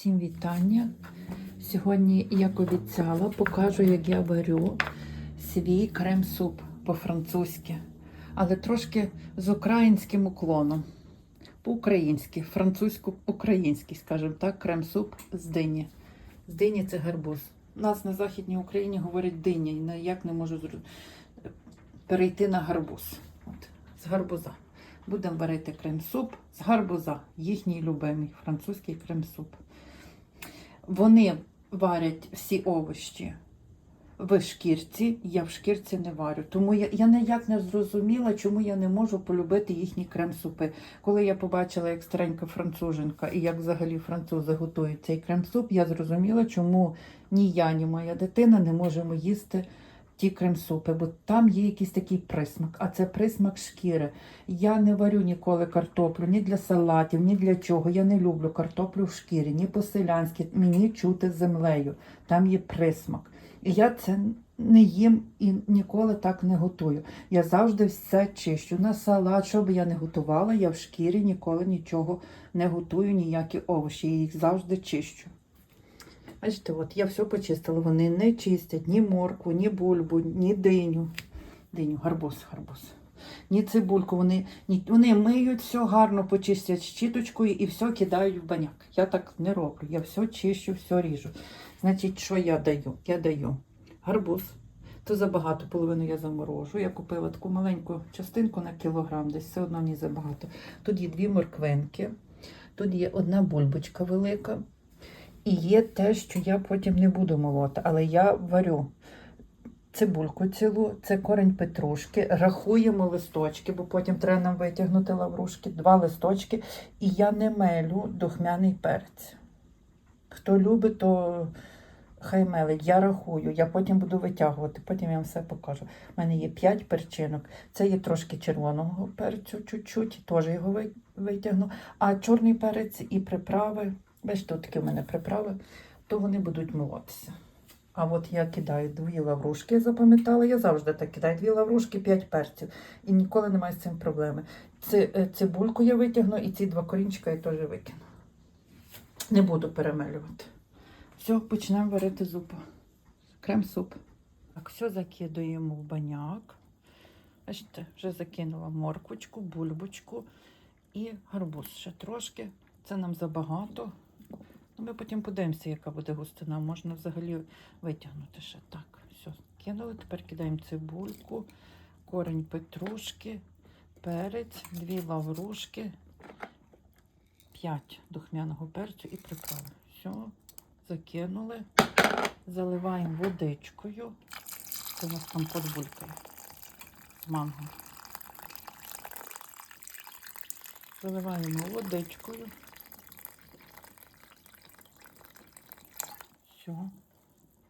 Всім вітання. Сьогодні, як обіцяла, покажу, як я варю свій крем-суп по-французьки, але трошки з українським уклоном. По-українськи, французько-український, скажімо так, крем-суп з дині. З дині це гарбуз. У нас на Західній Україні говорять диня, і ніяк не можу перейти на гарбуз. От, з гарбуза. Будемо варити крем-суп з гарбуза, їхній любимий французький крем-суп. Вони варять всі овощі в шкірці, я в шкірці не варю. Тому я, я ніяк не зрозуміла, чому я не можу полюбити їхні крем-супи. Коли я побачила, як старенька француженка і як взагалі французи готують цей крем-суп, я зрозуміла, чому ні я, ні моя дитина не можемо їсти ті крем-супи, бо там є якийсь такий присмак, а це присмак шкіри. Я не варю ніколи картоплю ні для салатів, ні для чого. Я не люблю картоплю в шкірі, ні по-селянськи. Мені чути землею. Там є присмак. І я це не їм і ніколи так не готую. Я завжди все чищу. На салат, що би я не готувала, я в шкірі ніколи нічого не готую, ніякі овочі. Я їх завжди чищу. Бачите, от я все почистила. Вони не чистять ні моркву, ні бульбу, ні диню. Диню, гарбуз, гарбуз. Ні цибульку. Вони, ні, вони миють все гарно, почистять щіточкою і все кидають в баняк. Я так не роблю. Я все чищу, все ріжу. Значить, що я даю? Я даю гарбуз. То забагато, половину я заморожу. Я купила таку маленьку частинку на кілограм, десь все одно мені забагато. Тут є дві морквинки, тут є одна бульбочка велика. І є те, що я потім не буду молоти, але я варю цибульку цілу, це корень петрушки, рахуємо листочки, бо потім треба нам витягнути лаврушки, два листочки, і я не мелю духмяний перець. Хто любить, то хай мелить. Я рахую, я потім буду витягувати, потім я вам все покажу. У мене є 5 перчинок. Це є трошки червоного перцю, чуть-чуть, теж його витягну. А чорний перець і приправи, бачите, такі в мене приправи, то вони будуть молотися. А от я кидаю дві лаврушки, я запам'ятала, я завжди так кидаю дві лаврушки, п'ять перців. І ніколи немає з цим проблеми. Е, цибульку я витягну і ці два корінчика я теж викину. Не буду перемелювати. Все, почнемо варити зупу. Крем-суп. Так, все закидуємо в баняк. Бачите, вже закинула морквочку, бульбочку і гарбуз ще трошки. Це нам забагато. Ну, Ми потім подивимося, яка буде густина. Можна взагалі витягнути ще. Так, все, кинули. Тепер кидаємо цибульку, корень петрушки, перець, дві лаврушки, п'ять духмяного перцю і приправи. Все, закинули. Заливаємо водичкою. Це у нас там подбулькає з манго. Заливаємо водичкою. Все.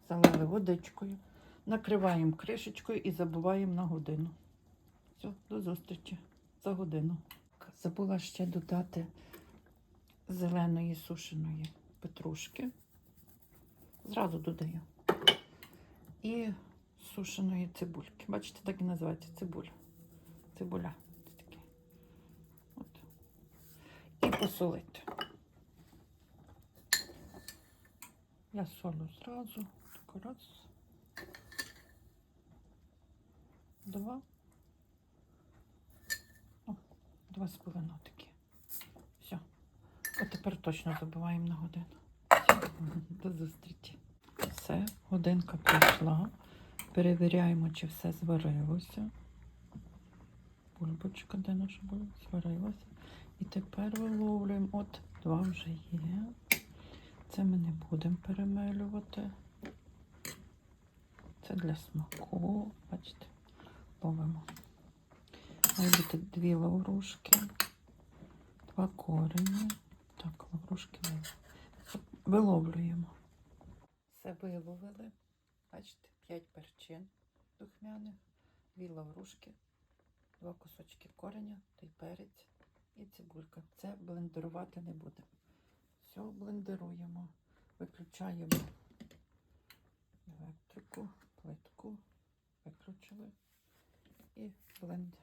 Залили водичкою. Накриваємо кришечкою і забуваємо на годину. Все, до зустрічі за годину. Забула ще додати зеленої сушеної петрушки. Зразу додаю. І сушеної цибульки. Бачите, так і називається цибуля. Цибуля. От. І посолити. Я солю зразу. Так, раз. Два. О, два з половиною такі. Все. От тепер точно забуваємо на годину. До зустрічі. Все, годинка пройшла. Перевіряємо, чи все зварилося. Бульбочка, де наша була? Зварилася. І тепер виловлюємо. От два вже є. Це ми не будемо перемелювати. Це для смаку. Бачите, ловимо. Має бути дві лаврушки, два корені. Так, лаврушки вилов- виловлюємо. Все виловили. Бачите, 5 перчин духмяних, дві лаврушки, два кусочки кореня, той перець і цибулька. Це блендерувати не будемо. Все блендеруємо, виключаємо електрику, плитку, виключили і блендер.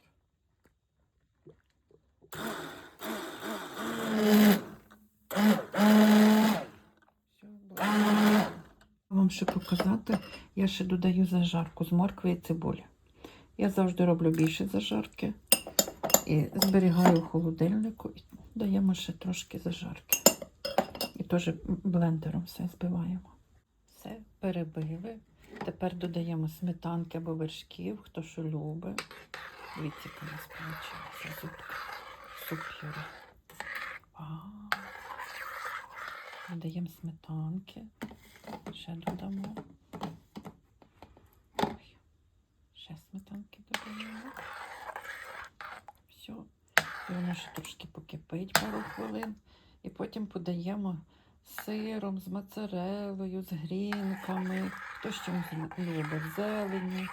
вам ще показати. Я ще додаю зажарку з моркви і цибулі. Я завжди роблю більше зажарки і зберігаю в холодильнику. І даємо ще трошки зажарки. Теж блендером все збиваємо. Все, перебили. Тепер додаємо сметанки або вершків, хто що любить. Дивіться, яка у нас вийшла зубка. Суп пюре. Додаємо сметанки. Ще додамо. Ой. Ще сметанки додаємо. Все. І воно ще трошки покипить пару хвилин. І потім подаємо сиром, з моцарелою, з грінками. Хто чим любить, з зеленю.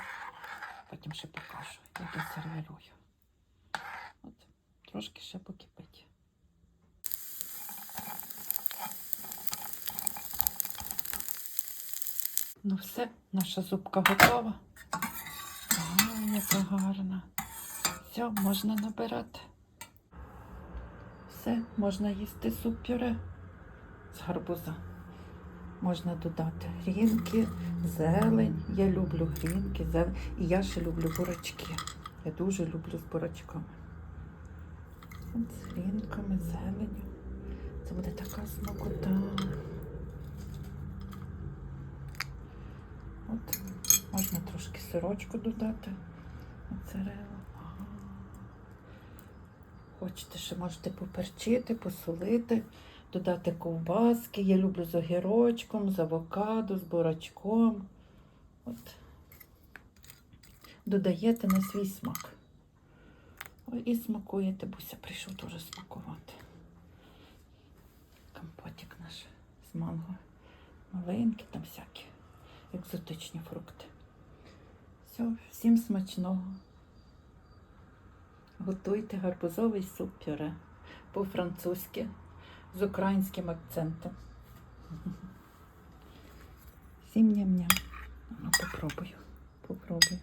Потім ще покажу, як я сервірую. От, трошки ще покипить. Ну все, наша зубка готова. Ой, яка гарна. Все, можна набирати. Все, можна їсти суп пюре з гарбуза. Можна додати грінки, зелень. Я люблю грінки, зелень. І я ще люблю бурачки. Я дуже люблю з бурачками. От з грінками, зеленю. Це буде така смакота. От можна трошки сирочку додати. Моцарелла. Ага. Хочете, ще можете поперчити, посолити, додати ковбаски. Я люблю з огірочком, з авокадо, з бурачком. От. Додаєте на свій смак. Ой, і смакуєте, Буся прийшов теж смакувати. Компотик наш з манго. Маленькі там всякі екзотичні фрукти. Все, всім смачного. Готуйте гарбузовий суп пюре по-французьки з українським акцентом. Всім ням-ням. Ну, попробую. Попробую.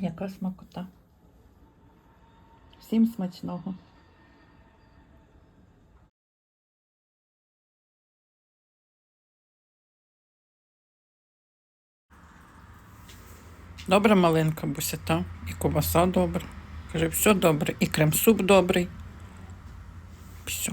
Яка смакота. Всім смачного. Добра малинка буся, та? І ковбаса добра. Каже, все добре, і крем-суп добрий. Все.